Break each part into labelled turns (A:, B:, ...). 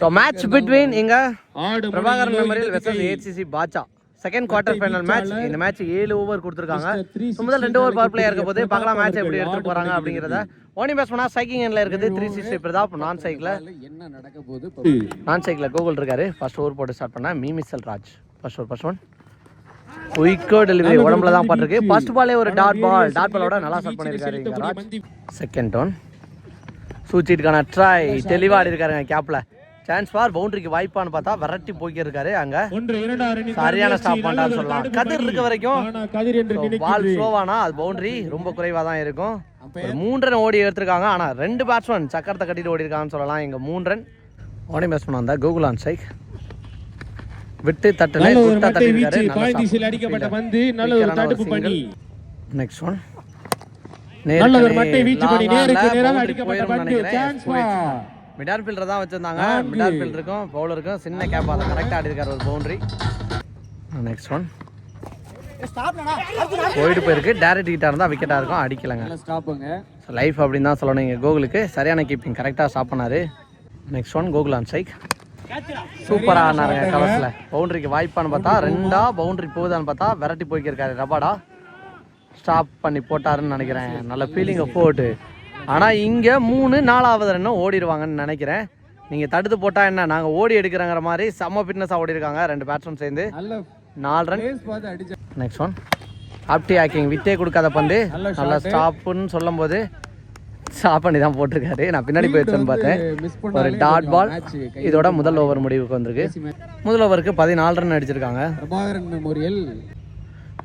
A: So match between இங்க
B: ஆடு
A: Prabhakaran memorial versus ACC பாச்சா செகண்ட் குவார்டர் ஃபைனல் மேட்ச் இந்த மேட்ச் ஏழு ஓவர் கொடுத்துருக்காங்க. முதல் ரெண்டு ஓவர் பவர் பிளேயர் இருக்க போது பார்க்கலாம் மேட்ச் எப்படி எடுத்துட்டு போறாங்க அப்படிங்கிறத. ஓனி பேட்ஸ்மனா சைக்கிங் எண்ணில் இருக்குது. த்ரீ சிக்ஸ்டி பிரதாப் நான் சைக்கிள்
C: என்ன நடக்க போகுது?
A: நான் சைக்கிள் கூகுள் இருக்காரு. ஃபர்ஸ்ட் ஓவர் போட்டு ஸ்டார்ட் பண்ண Meemisal Raj. First over first one குயிக்கோ delivery உடம்புல தான் பட்டிருக்கு. ஃபர்ஸ்ட் பாலே ஒரு டாட் பால் டாட் பாலோட நல்லா ஸ்டார்ட் பண்ணியிருக்காரு ராஜ். செகண்ட் ஒன் சூச்சிட்டுக்கான ட்ரை தெளிவாக ஆடி இருக்காருங்க கேப்ல சான்ஸ் ஃபார் பவுண்டரிக்கு வாய்ப்பான்னு பார்த்தா விரட்டி போய்க்கிருக்காரு அங்க. சரியான ஸ்டாப் பண்ணான்னு சொல்லலாம். கதிர் இருக்க வரைக்கும்
B: ஆனா கதிர் என்று
A: பால் ஸ்லோவானா அது பவுண்டரி ரொம்ப குறைவா தான் இருக்கும். ஒரு மூன்று ரன் ஓடி எடுத்திருக்காங்க. ஆனா ரெண்டு பேட்ஸ்மேன் சக்கரத்தை கட்டிட்டு ஓடி இருக்காங்கன்னு சொல்லலாம். இங்க மூன்று ரன். ஓடி பேட்ஸ்மேன் வந்தா கூகுள் ஆன் ஸ்ட்ரைக் விட்டு தட்டுல குட்டா தட்டி
B: அடிக்கப்பட்ட பந்து. நல்ல ஒரு தடுப்பு பண்ணி
A: நெக்ஸ்ட் ஒன்
B: நல்ல ஒரு மட்டை வீச்சு பண்ணி நேருக்கு நேராக அடிக்கப்பட்ட பந்து. சான்ஸ்
A: மிடார் ஃபீல்டர் தான் வச்சிருந்தாங்க. மிடார் ஃபீல்டருக்கும் பவுலருக்கும் சின்ன கேப் அதை கரெக்டாக ஆடி இருக்காரு ஒரு பவுண்டரி நெக்ஸ்ட் ஒன் போயிட்டு போயிருக்கு. டேரக்ட் கிட்ட இருந்தால் விக்கெட்டாக இருக்கும். அடிக்கலைங்க.
C: ஸ்டாப்புங்க
A: ஸோ லைஃப் அப்படின்னு தான் சொல்லணும் இங்கே கோகுலுக்கு. சரியான கீப்பிங் கரெக்டாக ஸ்டாப் பண்ணாரு. Next one Gokul on strike சூப்பராக ஆனாருங்க கவர்ஸில் பவுண்டரிக்கு வாய்ப்பான்னு பார்த்தா ரெண்டா பவுண்டரி போகுதான்னு பார்த்தா விரட்டி போய்க்கிருக்காரு ரபாடா. ஸ்டாப் பண்ணி போட்டாருன்னு நினைக்கிறேன். நல்ல ஃபீலிங்கை போட்டு. ஆனால் இங்கே மூணு நாலாவது ரன்னும் ஓடிடுவாங்கன்னு நினைக்கிறேன். நீங்கள் தடுத்து போட்டால் என்ன? நாங்கள் ஓடி எடுக்கிறங்கிற மாதிரி செம்ம ஃபிட்னஸாக ஓடி இருக்காங்க. ரெண்டு பேட்ஸ்மேன் சேர்ந்து. நாலு ரன் நெக்ஸ்ட் ஒன் ஆப்டி ஆக்கிங் விட்டே கொடுக்காத பந்து. நல்லா ஸ்டாப்புன்னு சொல்லும் போது ஸ்டாப் பண்ணி தான் போட்டிருக்காரு. நான் பின்னாடி போயிடுச்சேன்னு பார்த்தேன். ஒரு டாட் பால் இதோட முதல் ஓவர் முடிவுக்கு வந்திருக்கு. முதல் ஓவருக்கு பதினாலு ரன் அடிச்சிருக்காங்க.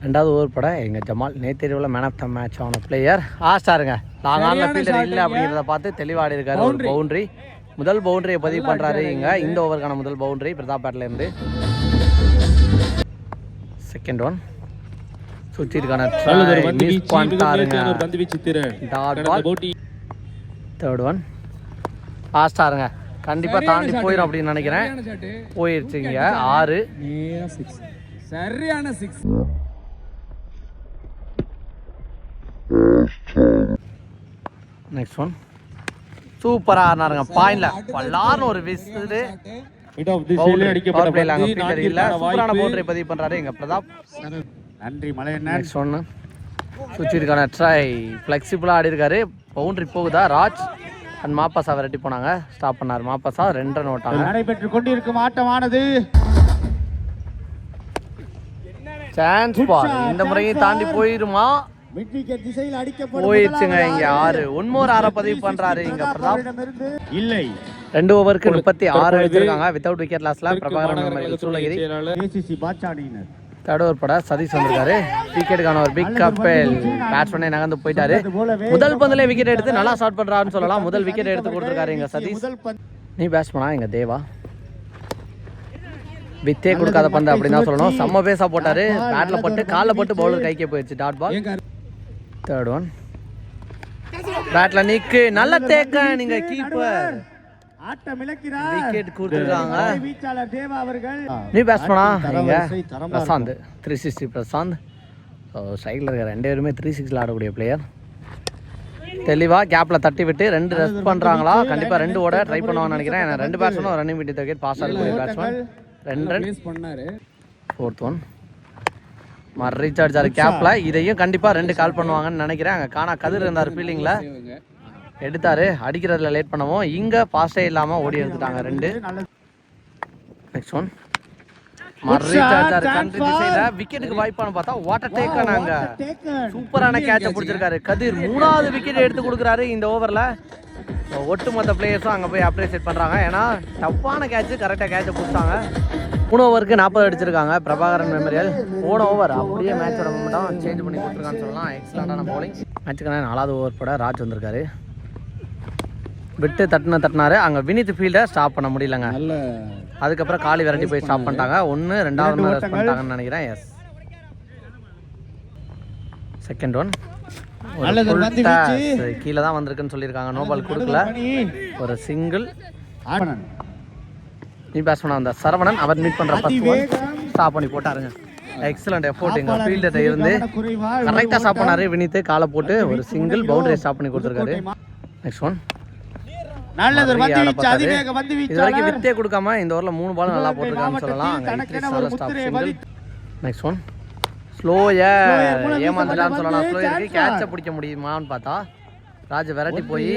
A: ரெண்டாவது ஓவர் பட எங்கள் ஜமால் நேத்தெரிவில் மேன் ஆஃப் த மேட்ச் ஆன பிளேயர் ஆஸ்டாருங்க லாங் ஆன்ல ஃபீல்டர் இல்லை அப்படிங்கிறத பார்த்து தெளிவாடி இருக்காரு ஒரு பவுண்டரி முதல் பவுண்டரியை பதிவு பண்ணுறாரு இங்க. இந்த ஓவருக்கான முதல் பவுண்டரி பிரதாப் பேட்ல இருந்து. செகண்ட் ஒன் சுற்றிருக்கான தேர்ட் ஒன் ஃபாஸ்டாருங்க கண்டிப்பாக தாண்டி போயிடும் அப்படின்னு நினைக்கிறேன். போயிருச்சுங்க. ஆறு.
C: சரியான சிக்ஸ்
A: நெக்ஸ்ட் ஒன் சூப்பராக ஆனாருங்க பாயிண்ட்ல பல்லார்னு ஒரு விசிறு
B: மிட் ஆஃப் திசையில் அடிக்கப்பட்ட
A: பவர் பிளேல அங்க
B: பந்து நான்கிற்கான
A: சூப்பரான பவுண்டரி பதிவு பண்றாரு எங்க பிரதாப்
C: நன்றி மலையண்ணன்.
A: நெக்ஸ்ட் ஒன்னு சுச்சிருக்கான ட்ரை ஃப்ளெக்சிபிளாக ஆடி இருக்காரு பவுண்டரி போகுதா? ராஜ் அண்ட் மாப்பாசா விரட்டி போனாங்க. ஸ்டாப் பண்ணாரு மாப்பாசா. ரெண்டு ரன் ஓட்டாங்க
C: நடைபெற்றுக் கொண்டிருக்கும் ஆட்டமானது.
A: சான்ஸ் பால் இந்த முறையும் தாண்டி போயிருமா? போயிடுச்சுங்க இங்க ஆறு. ஒன்மோர் ஆற பதிவு பண்றாரு இங்க பிரதாப்.
B: இல்லை.
A: ரெண்டு ஓவருக்கு முப்பத்தி ஆறு எடுத்திருக்காங்க. வித்தவுட் விக்கெட் லாஸ்ல பிரபாகரன் சூளகிரி. தேர்ட் ஓவர் பட சதீஷ் வந்திருக்காரு. விக்கெட்டுக்கான ஒரு பிக் கப்பல் பேட்ஸ்மேனே நகர்ந்து போயிட்டாரு. முதல் பந்துல விக்கெட் எடுத்து நல்லா ஸ்டார்ட் பண்றாருன்னு சொல்லலாம். முதல் விக்கெட் எடுத்து கொடுத்துருக்காரு இங்க சதீஷ். நீ பேட்ஸ்மேனா எங்க தேவா. வித்தே கொடுக்காத பந்து அப்படின்னு தான் சொல்லணும். செம்ம பேஸா போட்டாரு. பேட்ல போட்டு கால்ல போட்டு பவுலர் கைக்கே போயிடுச்சு. டாட் பால்
C: ஏங்க
A: தேர்ட் ஒன் பேட்ல நிக்கு. நல்ல தேக்க நீங்க கீப்பர்
C: ஆட்டம் இழக்கிறார்.
A: விக்கெட் கொடுத்துருக்காங்க.
C: வீச்சாளர் தேவா அவர்கள்.
A: நீ பேட்ஸ்மேனா
C: தரமா
A: Prasanth. Three sixty Prasanth. So சைடில் இருக்கிற ரெண்டு பேருமே த்ரீ சிக்ஸில் ஆடக்கூடிய பிளேயர் தெளிவாக கேப்பில் தட்டி விட்டு ரெண்டு ரெஸ்ட் பண்ணுறாங்களா கண்டிப்பாக ரெண்டு ஓட ட்ரை பண்ணுவாங்கன்னு நினைக்கிறேன். ஏன்னா ரெண்டு பேட்ஸ்மேனும் ரன்னிங் விட்டு விக்கெட் பாஸ் ஆகக்கூடிய பேட்ஸ்மேன் ரெண்டு ரன் ஃபோர்த் ஒன் மறு ரீசார்ஜ் ஆறு கேப்பில் இதையும் கண்டிப்பாக ரெண்டு கால் பண்ணுவாங்கன்னு நினைக்கிறேன். அங்கே காணா கதிர் இருந்தார் ஃபீல்டிங்கில்
C: இவங்க
A: எடுத்தாரு. அடிக்கிறதுல லேட் பண்ணவும். இங்கே பாஸ்டே இல்லாமல் ஓடி எடுத்துட்டாங்க ரெண்டு. நெக்ஸ்ட் ஒன் விக்கெட்டுக்கு வாய்ப்பான்னு பார்த்தா வாட்டர் டேக்கா நாங்கள் சூப்பரான கேட்சை பிடிச்சிருக்காரு. கதிர் மூணாவது விக்கெட் எடுத்து கொடுக்குறாரு இந்த ஓவரில் ஒட்டுமொத்த பிளேயர்ஸும் அங்கே போய் அப்ரிசியேட் பண்ணுறாங்க ஏன்னா டஃப்பான கேட்ச் கரெக்டாக கேட்சை பிடிச்சாங்க மூணு ஓவருக்கு நாற்பது அடிச்சிருக்காங்க. பிரபாகரன் மெமரியல். போன ஓவர் அப்படியே மேட்சோட மட்டும் சேஞ்ச் பண்ணி கொடுத்துருக்கான்னு சொல்லலாம். எக்ஸலண்டான bowling. மேட்சுக்கான நாலாவது ஓவர் போட ராஜ் வந்திருக்காரு. விட்டு தட்டுன தட்டினாரு. அங்கே வினித் ஃபீல்டை ஸ்டாப் பண்ண முடியலங்க. அதுக்கப்புறம் காலி விரட்டி போய் ஸ்டாப் பண்ணிட்டாங்க. ஒன்று ரெண்டாவது ரெஸ்ட் பண்ணிட்டாங்கன்னு நினைக்கிறேன். Yes second one. கீழே தான் வந்திருக்குன்னு சொல்லியிருக்காங்க. நோ பால் கொடுக்கல. ஒரு சிங்கிள் நீ பேட்ஸ்மேன் வந்த சரவணன் அவர் மீட் பண்ற ஃபர்ஸ்ட் ஸ்டாப் பண்ணி போட்டாருங்க. எக்ஸலண்ட் எஃபோர்ட் எங்க ஃபீல்டர் இருந்து கரெக்டாக ஸ்டாப் பண்ணாரு. வினித்து காலை போட்டு ஒரு சிங்கிள் பவுண்டரி ஸ்டாப் பண்ணி கொடுத்துருக்காரு. நெக்ஸ்ட் ஒன் இது வரைக்கும் வித்தே கொடுக்காம இந்த ஓவரில் மூணு பால் நல்லா போட்டிருக்கான்னு சொல்லலாம். நெக்ஸ்ட் ஒன்
C: மூலம்
A: ஏமாந்துட்டான்னு சொல்லலாம்.
C: பந்து,
A: கேட்சை. பிடிக்க முடியுமான்னு பார்த்தா ராஜ் விரட்டி போய்.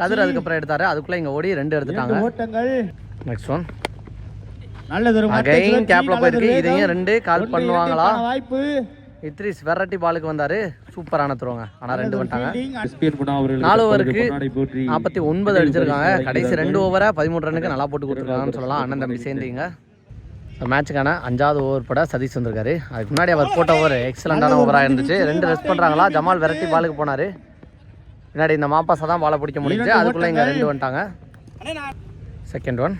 A: கதிர் அதுக்கப்புறம் எடுத்தாரு. அதுக்குள்ள இங்க ஓடி ரெண்டு எடுத்துட்டாங்க. நெக்ஸ்ட் ஒன்
C: நல்லது
A: அகைன் கேப்ல போயிருக்கு. இதையும் ரெண்டு கால் பண்ணுவாங்களா?
C: வாய்ப்பு.
A: இத்ரிஸ் வெரைட்டி பாலுக்கு வந்தாரு. சூப்பரான த்ரோங்க. ஆனா ரெண்டு வந்துட்டாங்க. நாலு ஓவருக்கு நாற்பத்தி ஒன்பது அடிச்சிருக்காங்க. கடைசி. ரெண்டு ஓவரை பதிமூணு ரன்னுக்கு நல்லா போட்டு கொடுத்துருக்காங்கன்னு சொல்லலாம். அண்ணன் தம்பி சேர்ந்தீங்க. மேட்சுக்கான அஞ்சாவது ஓவர் பட சதீஷ் வந்திருக்காரு. அதுக்கு முன்னாடி அவர் போட்ட ஓவர் எக்ஸலண்டான ஓவராக இருந்துச்சு. ரெண்டு ரெஸ்ட் பண்ணுறாங்களா ஜமால் வெரைட்டி பாலுக்கு போனார். பின்னாடி இந்த மாப்பாசா தான் பாலை பிடிக்க முடிஞ்சு அதுக்குள்ளே இங்கே ரெண்டு வந்துட்டாங்க. செகண்ட் ஒன்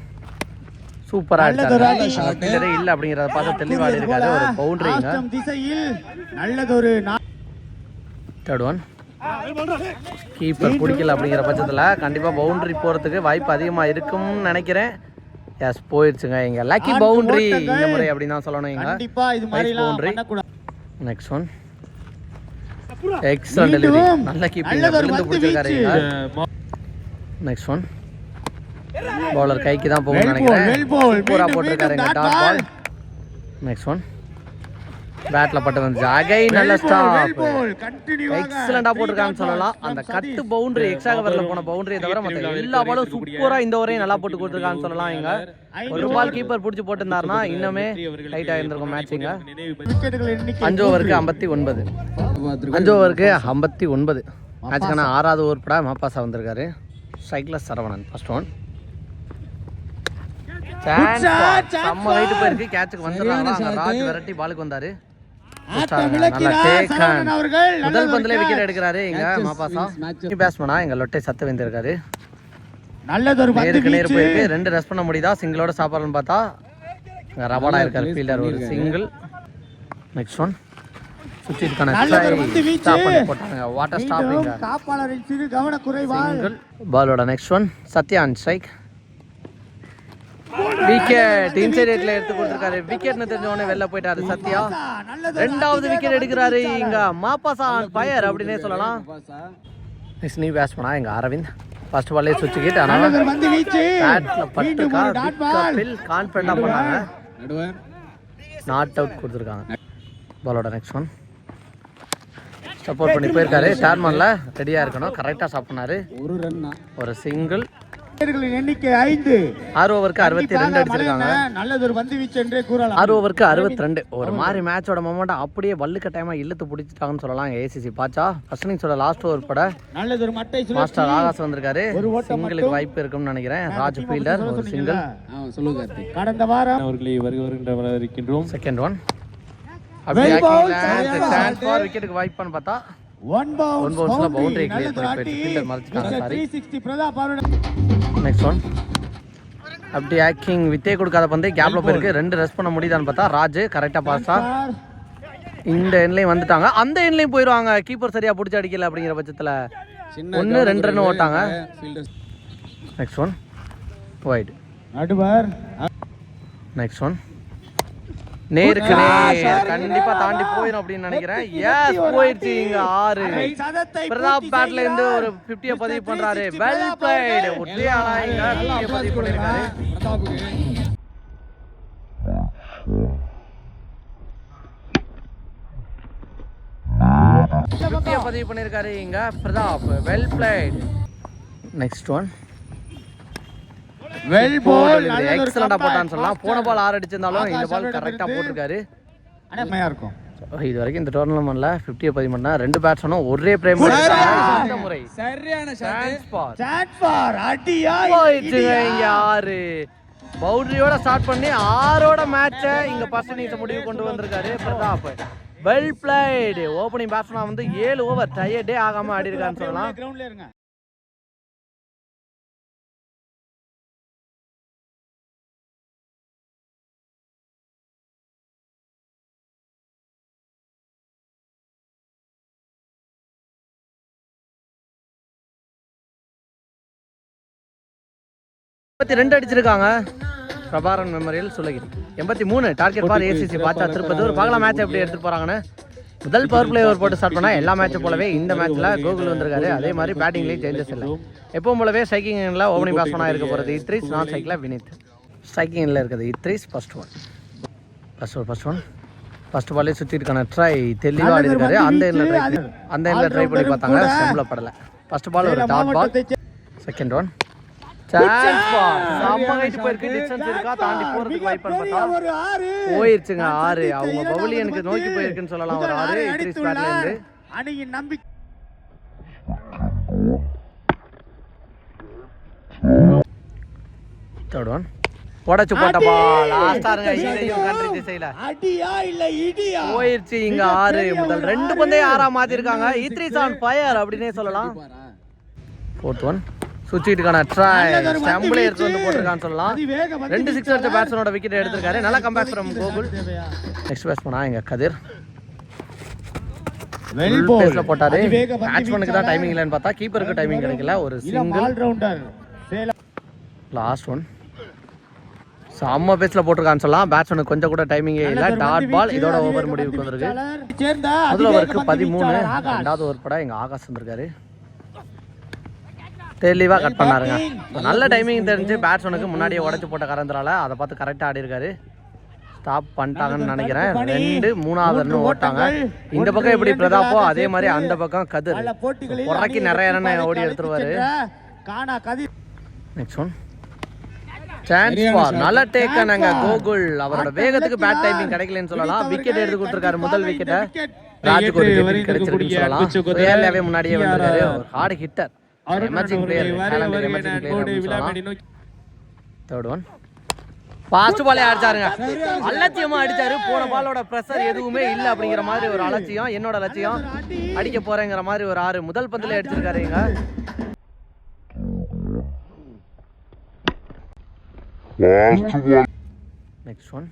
A: சூப்பராக அடிச்சாங்க இல்லை அப்படிங்கிறத பார்த்து தெளிவாடி இருக்காரு ஒரு பவுண்டரிங்க
C: திசையில் நல்லதொரு
A: தேர்ட் ஒன் கீப்பர் பிடிக்கல அப்படிங்கிற பட்சத்தில் கண்டிப்பாக பவுண்டரி போகிறதுக்கு வாய்ப்பு அதிகமாக இருக்கும்னு நினைக்கிறேன். எஸ் போயிடுச்சுங்க இங்கே. Lucky boundary. இந்த முறை அப்படின்னு தான் சொல்லணும் boundary.
C: பண்ணக்கூடாது.
A: நெக்ஸ்ட் ஒன் எக்ஸலண்ட் டெலிவரி நல்ல கீப்பிங் விழுந்து பிடிச்சிருக்காரு நெக்ஸ்ட் ஒன் பவுலர் கைக்கு தான்
C: ball,
A: நினைக்கிறேன்.
C: well ball.
A: சூப்பராக
C: மீண்டும்,
A: போட்டிருக்காரு
C: மீண்டும்
A: இங்கே
C: dot
A: dot ball. Next one battle பட்டு வந்து அகை நல்ல ஸ்டாப். எக்ஸலண்டா
C: dot
A: சொல்லலாம். அந்த கட்டு. பவுண்டரி எக்ஸாக வரல போன பவுண்டரியை தவிர மற்ற எல்லா பாலும் சூப்பரா இந்த ஓவரையும் நல்லா போட்டு கொடுத்துருக்கான்னு சொல்லலாம் இங்க. ஒரு பால் கீப்பர் பிடிச்சி போட்டிருந்தாருன்னா இன்னுமே டைட்டா இருந்திருக்கும் மேட்சிங்க அஞ்சு ஓவருக்கு ஐம்பத்தி ஒன்பது. அஞ்சு ஓவருக்கு ஐம்பத்தி ஒன்பது. மேட்சுக்கான ஆறாவது ஓவர் பட. மாப்பாசா வந்திருக்காரு. ஸ்ட்ரைக்ல சரவணன் ஃபர்ஸ்ட் ஒன் செம்ம ஹைட் போயிருக்கு. கேட்சுக்கு வந்துடுறாங்க ராஜ் விரட்டி பாலுக்கு வந்தாரு. முதல் பந்திலே. விக்கெட் எடுக்கிறாரு இங்க மாப்பாசா பேட்ஸ்மேனா எங்க லொட்டை சத்து வந்திருக்காரு.
C: நல்லதொரு பந்து
A: நேருக்கு நேர் போயிருக்கு. ரெண்டு ரெஸ்ட் பண்ண முடியுதா? சிங்கிளோட சாப்பாடுன்னு பார்த்தா இங்க ரபாடா இருக்காரு. ஃபீல்டர் ஒரு சிங்கிள் நெக்ஸ்ட் ஒன் பாலோட next one Sathyan strike wicket inside எட்ல எடுத்து கொடுத்துருக்காரு விக்கெட்னு தெரிஞ்ச உடனே வெளில போயிட்டாரு சத்யா. ரெண்டாவது விக்கெட் எடுக்கிறாரு. இங்க மாப்பாசா ஃபயர் அப்படின்னே சொல்லலாம். நெக்ஸ்ட் நீ பேட்ஸ்மனா எங்க அரவிந்த். ஃபர்ஸ்ட் பால்லே சுவிட்ச் கிட் ஆனால்
C: நல்லதொரு பந்து வீச்சு.
A: பேட்ல பட்டுக்கா
C: பால்
A: அப்பில் கான்ஃபிடண்டா பண்ணாங்க. நாட் அவுட் கொடுத்துருக்காங்க. பாலோட நெக்ஸ்ட் ஒன் சப்போர்ட் பண்ணி போயிருக்காரு. டேர்மன்ல ரெடியா இருக்கணும். கரெக்டா பண்ணாரு
C: ஒரு ரன்
A: ஒரு சிங்கிள்
C: எண்ணிக்கை ஐந்து.
A: ஆறு ஓவருக்கு அறுபத்தி ரெண்டு அடிச்சிருக்காங்க.
C: மலையண்ண நல்லதொரு பந்து வீச்சு என்றே கூறலாம்.
A: ஆறு ஓவருக்கு அறுபத்தி ரெண்டு ஒரு மாதிரி மேட்சோட மொமெண்ட் அப்படியே டைமா இழுத்து பிடிச்சிட்டாங்கன்னு சொல்லலாம். ஏசிசி பாச்சா ஃபர்ஸ்ட் இன்னிங்ஸோட லாஸ்ட் ஓவர் பட
C: நல்லதொரு மட்டை சுழற்சி.
A: மாஸ்டர் ஆகாஷ் வந்திருக்காரு.
C: ஒரு
A: சிங்கிளுக்கு. வாய்ப்பு இருக்கும்னு நினைக்கிறேன். ராஜ் ஃபீல்டர் ஒரு சிங்கிள்
C: கடந்த வாரம்
B: அவர்களை வருக வருகின்ற இருக்கின்றோம்.
A: செகண்ட் ஒன் அப்படியே சான்ஸ் ஃபார் விக்கெட்டுக்கு வாய்ப்பான்னு பார்த்தா
C: ஒன் பவுன்ஸ்
A: One bounce ல boundary
C: பவுண்டரி
A: clear
C: நல்லதொரு
A: பண்ணி
C: அடி
A: போயிட்டு fielder மறைச்சிட்டாங்க, sorry.
C: 360 பிரதாப் அவருடைய
A: நெக்ஸ்ட் ஒன் அப்படி ஆக்கிங் வித்தே கொடுக்காத பந்து கேப்ல போயிருக்கு. ரெண்டு ரெஸ்ட் பண்ண முடியுதான்னு பார்த்தா ராஜ் கரெக்டா பாஸா இந்த எண்ட்லையும் வந்துட்டாங்க. அந்த எண்ட்லையும் போயிடுவாங்க கீப்பர் சரியா பிடிச்சி அடிக்கல அப்படிங்கிற பட்சத்துல. ஒன்று ரெண்டு ரன் ஓட்டாங்க. நெக்ஸ்ட் ஒன் ஒயிட்
C: நடுவர்.
A: நெக்ஸ்ட் ஒன் நேருக்கு நேர். கண்டிப்பா தாண்டி போயிடும் அப்படின்னு நினைக்கிறேன். எஸ் போயிடுச்சு இங்க ஆறு. பிரதாப் பேட்ல இருந்து. ஒரு 50 பதிவு. பண்றாரு.
C: 360
A: வெல் பிளேட்
C: அவர்கள்.
A: ஒரே ஆளா இங்க 50 பதிவு பண்ணிருக்காரு பதிவு பண்ணியிருக்காரு இங்க Prathap. Well played next one
C: Ball, நல்லதொரு
A: எக்ஸலண்டா. போட்டான்னு சொல்லலாம். போன பால் ஆறு அடிச்சிருந்தாலும் இந்த பால் கரெக்டா போட்டிருக்காரு.
C: அருமையா இருக்கும்.
A: இது வரைக்கும் இந்த டோர்னமெண்ட்ல 50 பதிவு பண்ணா ரெண்டு பேட்ஸ்மேனும் ஒரே பிரேம் முறை. சரியான ஆறு. பவுண்டரியோட ஸ்டார்ட் பண்ணி ஆறோட மேட்சை இங்க ஃபர்ஸ்ட் இன்னிங்ஸ் முடிவு கொண்டு வந்திருக்காரு. Prathap. Well played opening batsman வந்து ஏழு ஓவர் டயர்டே ஆகாம ஆடி இருக்கான்னு சொல்லலாம் எண்பத்தி ரெண்டு அடிச்சிருக்காங்க. பிரபாரன் மெமரியல் சொல்லுகிறேன். எண்பத்தி மூணு target for ACC Bacha Tirupattur. பார்க்கலாம் மேட்ச் எப்படி எடுத்துட்டு போறாங்கன்னு. முதல் பவர் பிளே ஓவர் போட்டு ஸ்டார்ட் பண்ணா எல்லா மேட்ச் போலவே இந்த மேட்ச்ல கோகுல் வந்திருக்காரு. அதே மாதிரி பேட்டிங்லேயும் சேஞ்சஸ் இல்லை. எப்பவும் போலவே ஸ்ட்ரைக்கிங்ல ஓப்பனிங் பேட்ஸ்மேனாக இருக்க போகிறது இத்ரீஸ் நான் சைக்கிளில் வினித் ஸ்ட்ரைக்கிங்கில் இருக்குது Idris first one first one first one first பாலே சுற்றி இருக்கான ட்ரை தெளிவாக ஆடி இருக்காரு அந்த எண்ணில் ட்ரை அந்த எண்ணில் ட்ரை பண்ணி பார்த்தாங்க. ஸ்டெம்பில் படலை. ஃபர்ஸ்ட் பால் ஒரு டாட் பால் செகண்ட் ஒன் போயிருச்சுங்க ஆறு. அவங்க பவுலியனுக்கு நோக்கி போயிருக்குன்னு சொல்லலாம். ஒரு ஆறு.
C: அணியின் நம்பிக்கை.
A: தேர்ட் ஒன் உடச்சு போட்ட பால் லாஸ்டா இருங்க இதையும் கண்ட்ரி திசையில.
C: அடியா இல்ல இடியா?
A: போயிருச்சு இங்க ஆறு. முதல் ரெண்டு பந்தே ஆறா மாத்திருக்காங்க. இத்ரீஸ் ஆன் ஃபயர் அப்படின்னே சொல்லலாம். ஃபோர்த் ஒன் சுவிட்சுக்கான ட்ரை ஸ்டம்பிள் எடுத்து வந்து போட்டிருக்கான்னு சொல்லலாம். ரெண்டு சிக்ஸ் அடிச்ச பேட்ஸ்மேனோட விக்கெட் எடுத்திருக்காரு. நல்லா கம்பேக் ஃப்ரம் கோகுல் நெக்ஸ்ட் பேட்ஸ்மேனா இங்க கதிர். போட்டாரு. பேட்ஸ்மேனுக்கு தான் டைமிங் இல்லைன்னு பார்த்தா கீப்பருக்கு டைமிங் கிடைக்கல. ஒரு single
C: all rounder Salem
A: last one செம்ம பேஸ்ல போட்டிருக்கான்னு சொல்லலாம். பேட்ஸ்மேனுக்கு கொஞ்சம் கூட டைமிங்கே இல்ல. டாட் பால் இதோட ஓவர் முடிவுக்கு வந்திருக்கு. முதல் ஓவருக்கு பதிமூணு. ரெண்டாவது ஓவர் பட எங்க ஆகாஷ் வந்திருக்காரு. தெளிவா கட் பண்ணாருங்க. நல்ல டைமிங் தெரிஞ்சு பேட்ஸ்மேனுக்கு முன்னாடியே உடைச்சு போட்ட கறந்துறால அதை பார்த்து கரெக்டா ஆடி இருக்காரு ஸ்டாப் பண்ணிட்டாங்கன்னு நினைக்கிறேன். ரெண்டு மூணாவது ரன் ஓட்டாங்க. இந்த பக்கம் எப்படி பிரதாப்போ அதே மாதிரி அந்த பக்கம் கதிர். உரைக்கு நிறைய ரன் ஓடி எடுத்துருவாரு. நெக்ஸ்ட் ஒன் சான்ஸ் ஃபார் நல்ல டேக் நாங்க கோகுல். அவரோட வேகத்துக்கு பேட் டைமிங் கிடைக்கலன்னு சொல்லலாம். விக்கெட் எடுத்து கொடுத்துருக்காரு. முதல் விக்கெட்டை விக்கெட் கிடைச்சிருக்குன்னு சொல்லலாம். முன்னாடியே வந்திருக்காரு. ஒரு ஹார்ட் ஹிட்டர் ஃபாஸ்ட் பாலே அடிச்சாருங்க அலட்சியமா அடிச்சாரு. போன பாலோட ப்ரெஷர் எதுவுமே இல்ல அப்படிங்கிற மாதிரி ஒரு அலட்சியம். என்னோட லட்சியம் அடிக்க போறேங்கிற மாதிரி ஒரு ஆறு. முதல் பந்திலே அடிச்சிருக்காரு இங்க நெக்ஸ்ட் ஒன்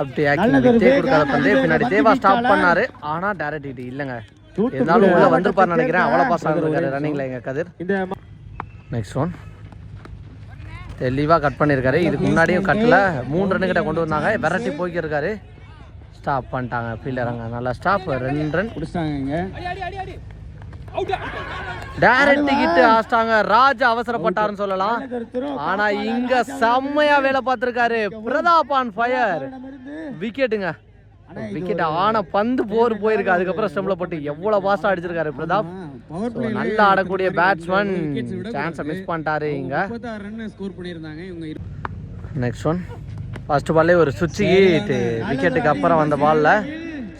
A: அப்படி ஆக்டிங் கொடுக்காத பந்து. பின்னாடி தேவா ஸ்டாப் பண்ணாரு. ஆனா டைரக்ட் இல்லங்க. இருந்தாலும் உள்ள வந்திருப்பாரு நினைக்கிறேன். அவ்வளவு பாஸ் ஆகிருக்காரு ரன்னிங்ல எங்க கதிர். நெக்ஸ்ட் ஒன் தெளிவாக கட் பண்ணியிருக்காரு இதுக்கு முன்னாடியும் கட்டல மூணு ரன் கிட்ட கொண்டு வந்தாங்க. விரட்டி போய்க்கிருக்காரு. ஸ்டாப் பண்ணிட்டாங்க. ஃபீல்டராங்க நல்லா ஸ்டாப் ரெண்டு ரன்
C: முடிச்சாங்க
A: டைரக்ட் ஹிட் ஆஸ்டாங்க ராஜ் அவசரப்பட்டாருன்னு சொல்லலாம். ஆனா இங்க செம்மையா வேலை பார்த்திருக்காரு. பிரதாப் ஆன் ஃபயர் விக்கெட்டுங்க விக்கெட் ஆன பந்து போர் போயிருக்கு? அதுக்கப்புறம் ஸ்டெம்ல போட்டு எவ்வளவு பாஸ்டா அடிச்சிருக்காரு பிரதாப்? நல்லா ஆடக்கூடிய பேட்ஸ்மேன் சான்ஸை மிஸ் பண்ணிட்டாரு இங்க. நெக்ஸ்ட் ஒன் ஃபர்ஸ்ட் பால்லே ஒரு சுவிட்ச் ஹீட் விக்கெட்டுக்கு அப்புறம் வந்த பால்ல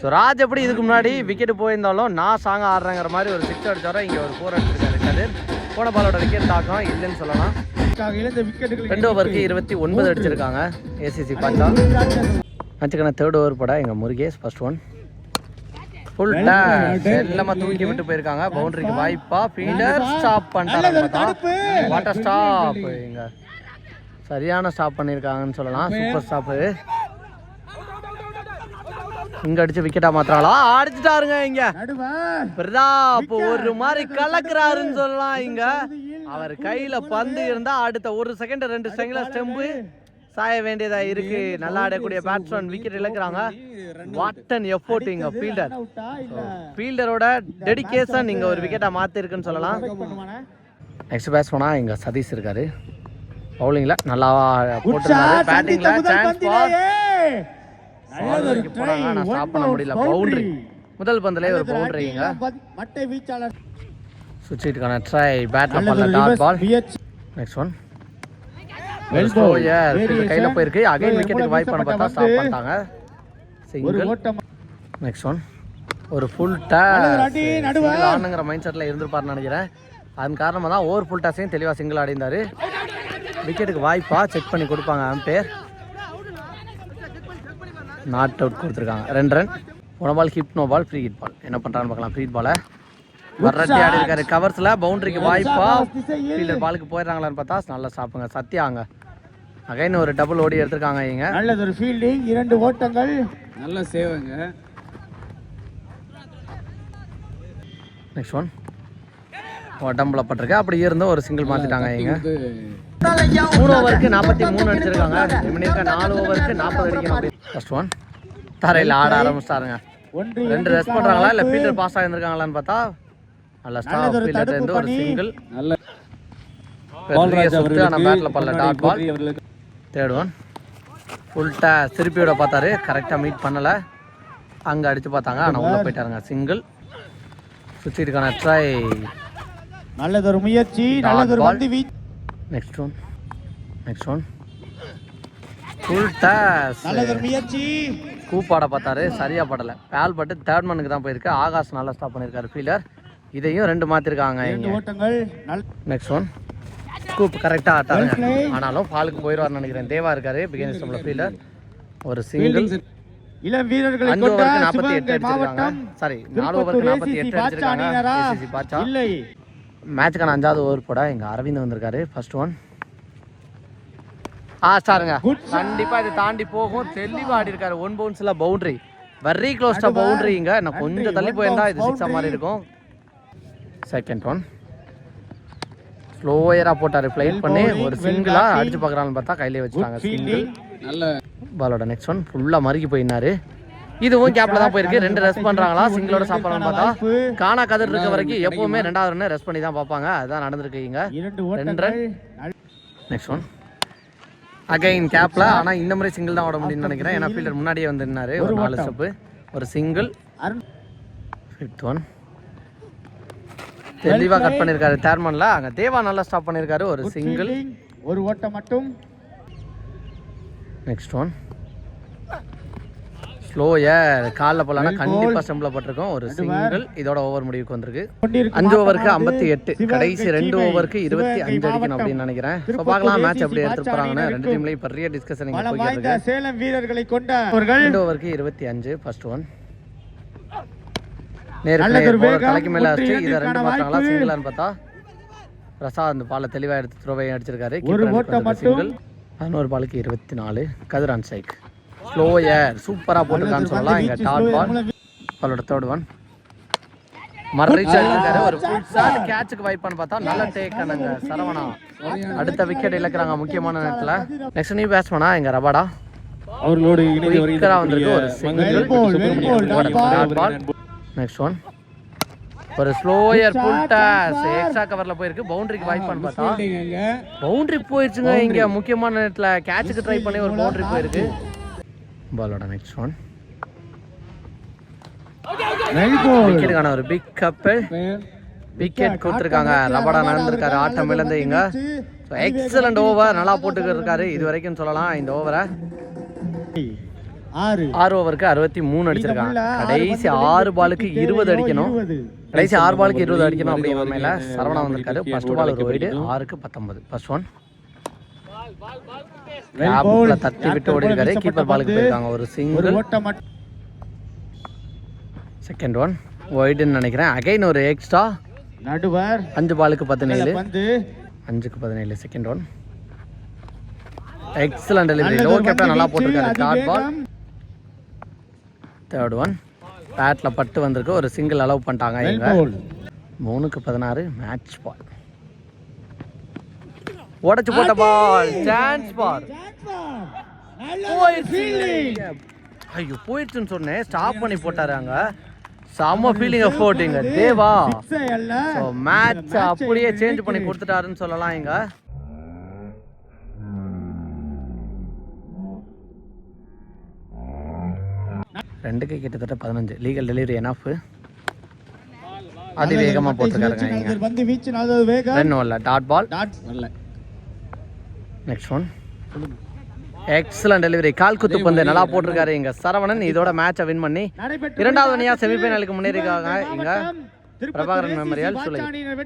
A: ஸோ ராஜ் எப்படி இதுக்கு முன்னாடி விக்கெட் போயிருந்தாலும் நான் சாங் ஆடுறேங்கிற மாதிரி ஒரு சிக்ஸ் அடிச்சாரோ இங்கே ஒரு ஃபோர் அடிச்சிருக்காரு கதிர். போன பாலோட விக்கெட் தாக்கம் இல்லைன்னு சொல்லலாம். ரெண்டு ஓவருக்கு இருபத்தி ஒன்பது அடிச்சிருக்காங்க. ஏசிசி பாச்சா மேட்சுக்கான தேர்ட் ஓவர் பட எங்கள் முருகேஷ் ஃபர்ஸ்ட் ஒன் ஃபுல் செல்லமா தூக்கி விட்டு போயிருக்காங்க. பவுண்டரிக்கு வாய்ப்பா. ஃபீல்டர் ஸ்டாப் பண்ணிட்டாங்க வாட்டர் ஸ்டாப் இங்க சரியான ஸ்டாப் பண்ணியிருக்காங்கன்னு சொல்லலாம். சூப்பர் ஸ்டாப்பு இங்க அடிச்சு விக்கெட்டா மாத்திராங்களா அடிச்சுட்டாருங்க இங்க. பிரதாப் ஒரு மாதிரி கலக்குறாருன்னு சொல்லலாம் இங்க. அவர் கையில பந்து இருந்தா அடுத்த ஒரு செகண்ட் ரெண்டு செகண்ட்ல ஸ்டெம்பு. சாய வேண்டியதா இருக்கு. நல்லா ஆடக்கூடிய பேட்ஸ்மேன் விக்கெட் இழக்கிறாங்க. வாட்டன் எஃபோர்ட் இங்க ஃபீல்டர் ஃபீல்டரோட டெடிகேஷன் இங்க ஒரு விக்கெட்டா மாத்தி இருக்குன்னு சொல்லலாம். நெக்ஸ்ட் பேட்ஸ்மேனா இங்க சதீஷ் இருக்காரு. பவுலிங்ல நல்லா போட்டுருந்தாரு. சான்ஸ் போனாங்க ஆனா ஸ்டாப் பண்ண முடியல. பவுண்டரி முதல் பந்துலயே ஒரு பவுண்டரிங்க
C: மட்டை வீச்சாளர்.
A: சுவிட்சுக்கான ட்ரை பேட்ல பண்ணல டாட் பால் நெக்ஸ்ட் ஒன் கையில போயிருக்கு. அகைன் விக்கெட்டுக்கு வாய்ப்பு பண்ண பார்த்தா ஸ்டாப் பண்ணிட்டாங்க. சிங்கிள் நெக்ஸ்ட் ஒன் ஒரு ஃபுல். டாஸ் ஆனுங்கிற மைண்ட் செட்டில் இருந்திருப்பாருன்னு நினைக்கிறேன். அதன் காரணமாக தான் ஓவர் ஃபுல் டாஸையும் தெளிவாக சிங்கிள் ஆடி இருந்தாரு விக்கெட்டுக்கு வாய்ப்பா செக் பண்ணி கொடுப்பாங்க அம்பேர் நாட் அவுட் கொடுத்துருக்காங்க. ரெண்டு ரன் போன ball hit no ball free hit ball என்ன பண்ணுறான்னு பார்க்கலாம். ஃப்ரீ பாலை வரட்டி ஆடி இருக்காரு. கவர்ஸில் பவுண்டரிக்கு வாய்ப்பா ஃபீல்டர் பாலுக்கு போயிடுறாங்களான்னு பார்த்தா நல்லா சாப்பிடுங்க. சத்யாங்க அகைன் ஒரு டபுள் ஓடி எடுத்திருக்காங்க இங்க
C: நல்லதொரு ஃபீல்டிங் இரண்டு ஓட்டங்கள்.
B: நல்ல சேவைங்க
A: நெக்ஸ்ட் ஒன் உடம்புல பட்டிருக்கு. அப்படி இருந்தும் ஒரு சிங்கிள் மாத்திட்டாங்க இங்க மூணு ஓவருக்கு நாற்பத்தி மூணு அடிச்சிருக்காங்க எமினிக்கா நாலு ஓவருக்கு நாற்பது அடிக்கணும். அப்படி ஃபர்ஸ்ட் ஒன் தரையில் ஆட ஆரம்பிச்சிட்டாருங்க.
C: ஒன்று
A: ரெண்டு ரெஸ்ட் பண்றாங்களா இல்ல ஃபீல்டர் பாஸ் ஆகியிருக்காங்களான்னு பார்த்தா நல்ல ஸ்டாப் இருந்து ஒரு. சிங்கிள்
B: நல்ல
A: தேர்ட் ஒன் ஃபுல் டே திருப்பி விட பார்த்தாரு கரெக்டாக மீட் பண்ணல. அங்க அடிச்சு பார்த்தாங்க. ஆனா உள்ள போயிட்டாருங்க. சிங்கிள் சுற்றிருக்கான ட்ரை
C: நல்லதொரு முயற்சி நல்லதொரு
A: next one next one full toss
C: நல்லதொரு முயற்சி.
A: கூப்பாட பார்த்தாரு. சரியா படல. பேல் பட்டு தேர்ட் மனுக்கு தான் போயிருக்கு. ஆகாஷ் நல்லா ஸ்டாப் பண்ணியிருக்காரு ஃபீல்டர் இதையும் ரெண்டு
C: நல்
A: நெக்ஸ்ட் ஒன் ஸ்கூப் கரெக்டாக ஆட்டாருங்க. ஆனாலும் பாலுக்கு போயிடுவார்னு நினைக்கிறேன். தேவா இருக்காரு பிகினிஸ் நம்மள ஃபீல்டர் ஒரு சிங்கிள்
C: இளம் வீரர்களை
A: அஞ்சு ஓவருக்கு நாற்பத்தி எட்டு அடிச்சிருக்காங்க. சாரி நாலு ஓவருக்கு நாற்பத்தி எட்டு அடிச்சிருக்காங்க.
C: இல்லை.
A: மேட்சுக்கான அஞ்சாவது ஓவர் போட இங்க அரவிந்த் வந்திருக்காரு. ஃபர்ஸ்ட் ஒன் ஆ ஸ்டாருங்க
C: Good. shot.
A: கண்டிப்பா இதை தாண்டி போகும். தெளிவா ஆடி இருக்காரு ஒன் பவுன்ஸ்ல பவுண்டரி வெரி க்ளோஸ் டு பவுண்டரி இங்க. நான் கொஞ்சம் தள்ளி போயிருந்தா இது சிக்ஸா மாதிரி. இருக்கும். செகண்ட் ஒன் ஸ்லோயரா போட்டாரு ஃபிளைட் பண்ணி ஒரு
C: well
A: சிங்கிளா
C: batting.
A: அடிச்சு பார்க்கறான்னு பார்த்தா கையிலே வச்சுட்டாங்க சிங்கிள்
B: நல்ல
A: பாலோட நெக்ஸ்ட் ஒன் ஃபுல்லா மறுக்கி போயினாரு. இதுவும் கேப்ல தான் போயிருக்கு. ரெண்டு ரெஸ்ட் பண்றாங்களா? சிங்கிளோட சாப்பிடணும்னு பார்த்தா காணா கதிர் இருக்க வரைக்கும் எப்பவுமே ரெண்டாவது ரன் ரெஸ்ட் பண்ணி தான் பார்ப்பாங்க. அதுதான் நடந்திருக்கு இங்க.
C: இரண்டு
A: ரெண்டு
C: ஓட்டங்கள்.
A: நெக்ஸ்ட் ஒன் அகைன் கேப்ல ஆனா இந்த மாதிரி சிங்கிள் தான் ஓட முடியும்னு நினைக்கிறேன். ஏன்னா ஃபீல்டர் முன்னாடியே வந்து நின்னாரு. ஒரு நாலு
C: ஓட்டம்.
A: ஸ்டெப் ஒரு சிங்கிள் ஃபிஃப்த் ஒன் தெளிவா கட் பண்ணிருக்காரு தேர்மன்ல அங்க தேவா நல்லா ஸ்டாப் பண்ணிருக்காரு. ஒரு சிங்கிள்.
C: ஒரு ஓட்டம் மட்டும்.
A: நெக்ஸ்ட் ஒன் ஸ்லோயர் காலில் போலாம்னா
C: Well
A: கண்டிப்பா
C: ball.
A: ஸ்டெம்பில் போட்டிருக்கோம். ஒரு சிங்கிள் இதோட ஓவர் முடிவுக்கு வந்திருக்கு. அஞ்சு ஓவருக்கு ஐம்பத்தி எட்டு. கடைசி ரெண்டு ஓவருக்கு இருபத்தி அஞ்சு அடிக்கணும் அப்படின்னு நினைக்கிறேன். ஸோ பார்க்கலாம். மேட்ச் எப்படி எடுத்துட்டு
C: பாட்சா
A: போறாங்கன்னு ரெண்டு டீம்லயும் பெரிய டிஸ்கஷன்
C: சேலம் வீரர்களை கொண்ட
A: ரெண்டு ஓவருக்கு இருபத்தி அஞ்சு. ஃபர்ஸ்ட் ஒன் நேருக்கு
C: நல்லதொரு
A: நேர் bowler
C: வேகம்,
A: தலைக்கு மேல அடிச்சு இதை ரெண்டு
C: வாய்ப்பு.
A: சிங்கிளான்னு பார்த்தா. பிரசாத் அந்த பாலை தெளிவா எடுத்து த்ரோவையும் அடிச்சிருக்காரு. சிங்கிள் பதினோரு பாலுக்கு இருபத்தி நாலு கதிர் ஆன் சைக் ஸ்லோயர் சூப்பரா போட்டிருக்கான்னு சொல்லலாம். இங்க டாட் பால் பாலோட தேர்ட் ஒன் அடிச்சிருக்காரு ஒரு ஃபுல் ஷாட் கேட்சுக்கு வைப்பான்னு பார்த்தா நல்ல டேக் சரவணா. அடுத்த விக்கெட் இழக்கிறாங்க முக்கியமான நேரத்துல. நெக்ஸ்ட் நியூ பேட்ஸ்மேனா இங்க ரபாடா.
B: அவர்களோடு
A: வந்திருக்கு. ஒரு நெக்ஸ்ட் ஒன் ஒரு ஸ்லோயர் ஃபுல் டாஸ் எக்ஸ்ட்ரா கவர்ல போயிருக்கு. பவுண்டரிக்கு வாய்ப்பான்னு பார்த்தா. பவுண்டரி போயிடுச்சுங்க இங்க. முக்கியமான நேரத்துல கேட்சுக்கு ட்ரை பண்ணி ஒரு பவுண்டரி போயிருக்கு. பாலோட நெக்ஸ்ட் ஒன் விக்கெட்டுக்கான ஒரு பிக் கப்பு விக்கெட் கொடுத்துருக்காங்க. ரபடா நடந்திருக்காரு. ஆட்டம் இழந்து இங்க. எக்ஸலண்ட் ஓவர் நல்லா போட்டுக்கிட்டு இருக்காரு. இது வரைக்கும் சொல்லலாம். இந்த ஓவரை
C: ஆறு.
A: ஆறு ஓவருக்கு அறுபத்தி மூணு அடிச்சிருக்காங்க. கடைசி ஆறு பாலுக்கு இருபது அடிக்கணும். கடைசி ஆறு பாலுக்கு இருபது அடிக்கணும் அப்படிங்கிற மேல சரவணா வந்திருக்காரு. ஃபர்ஸ்ட் பால் ஒரு ஆறுக்கு பத்தொன்பது. First one. தட்டி விட்டு
C: யார்
A: ஓடி இருக்காரு
C: வீசப்பட்ட
A: கீப்பர் பாலுக்கு. போயிருக்காங்க. ஒரு சிங்கிள் செகண்ட் ஒன் ஒய்டுன்னு நினைக்கிறேன். அகைன் ஒரு எக்ஸ்ட்ரா
C: நடுவர்.
A: அஞ்சு பாலுக்கு பதினேழு. அஞ்சுக்கு பதினேழு. செகண்ட் ஒன் எக்ஸலண்ட் டெலிவரி
C: பந்து
A: நல்லா போட்டிருக்காரு. Dot ball. தேர்ட் ஒன் பேட்ல பட்டு வந்திருக்கு. ஒரு சிங்கிள் அலோவ் பண்ணிட்டாங்க
C: bowled.
A: மூணுக்கு பதினாறு. மேட்ச் பால் உடைச்சு போட்ட பால் சான்ஸ் பால். ஐயோ போயிடுச்சுன்னு சொன்னேன். ஸ்டாப் பண்ணி போட்டாரு அங்க. செம்ம ஃபீலிங் போட்டிங்க. தேவா. ஸோ மேட்ச் அப்படியே சேஞ்ச் பண்ணி கொடுத்துட்டாருன்னு சொல்லலாம் இங்க. ரெண்டுக்கு கிட்டத்தட்ட பதினஞ்சு. லீகல் டெலிவரி எனாஃப் அதிவேகமா போட்டிருக்காருங்க
C: வீச்சு வேகம்
A: ரெண்டும் இல்லை டாட் பால்
C: டாட்
B: வரல.
A: நெக்ஸ்ட் ஒன் எக்ஸலன்ட் டெலிவரி கால் குத்து பந்து. நல்லா போட்டிருக்காரு இங்க சரவணன். இதோட மேட்சை வின் பண்ணி இரண்டாவது அணியா செமிஃபைனலுக்கு முன்னேறிக்காங்க இங்க. பிரபாகரன் மெமோரியல்
C: பாட்சா
A: சுலை
C: அணியினர் வெற்றி